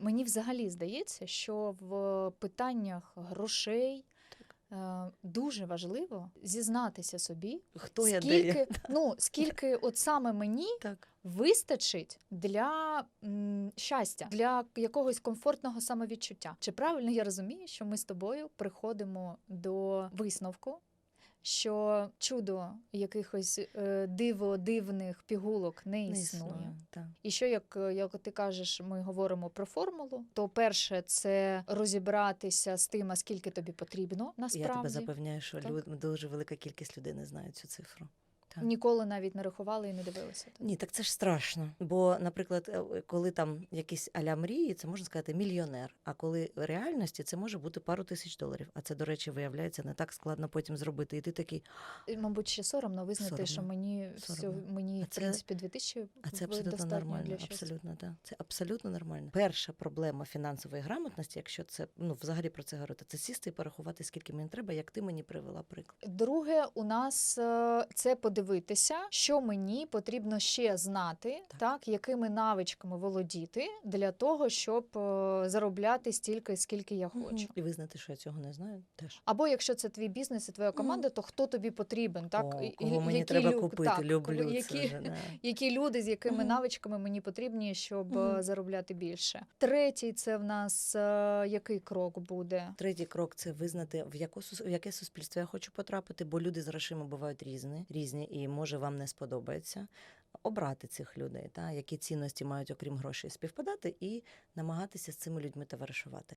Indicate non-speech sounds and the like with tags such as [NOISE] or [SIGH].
Мені взагалі здається, що в питаннях грошей е, дуже важливо зізнатися собі, Хто я де скільки, я? [LAUGHS] ну, скільки от саме мені Так. вистачить для м, щастя, для якогось комфортного самовідчуття. Чи правильно я розумію, що ми з тобою приходимо до висновку? Що чудо якихось е, диво дивних пігулок не Не існує. існує. Так. І що як, як ти кажеш, ми говоримо про формулу, то перше це розібратися з тим, а скільки тобі потрібно Я тебе насправді. запевняю, що люд, дуже велика кількість людей не знають цю цифру. Так. Ніколи навіть не рахували і не дивилися. Ні, так це ж страшно. Бо, наприклад, е, коли там якісь аля мрії, це можна сказати мільйонер. А коли в реальності це може бути пару тисяч доларів. А це, до речі, виявляється не так складно потім зробити. І ти такий, І, Мабуть, ще соромно визнати, Соромно. що мені Соромно. мені А в це- принципі 2000 а це абсолютно нормально. для. Абсолютно, так. Це абсолютно нормально. Перша проблема фінансової грамотності, якщо це ну взагалі про це говорити, це сісти і порахувати, скільки мені треба, як ти мені привела приклад. Друге, у нас е, це подивитися, що мені потрібно ще знати, так, Так. якими навичками володіти для того, щоб е, заробляти стільки, скільки я хочу. І визнати, що я цього не знаю, теж. Або якщо це твій бізнес і твоя команда, то хто тобі потрібен? Так О, кого і- мені які треба лю- купити, так, люблю кого- це які, вже, да. [LAUGHS] які люди з якими навичками мені потрібні, щоб е, заробляти більше. Третій це в нас е, який крок буде? Третій крок це визнати, в, яку, в яке суспільство я хочу потрапити, бо люди з грошима бувають різні, різні і може вам не сподобається. Обрати цих людей, та, які цінності мають, окрім грошей, співпадати, і намагатися з цими людьми товаришувати.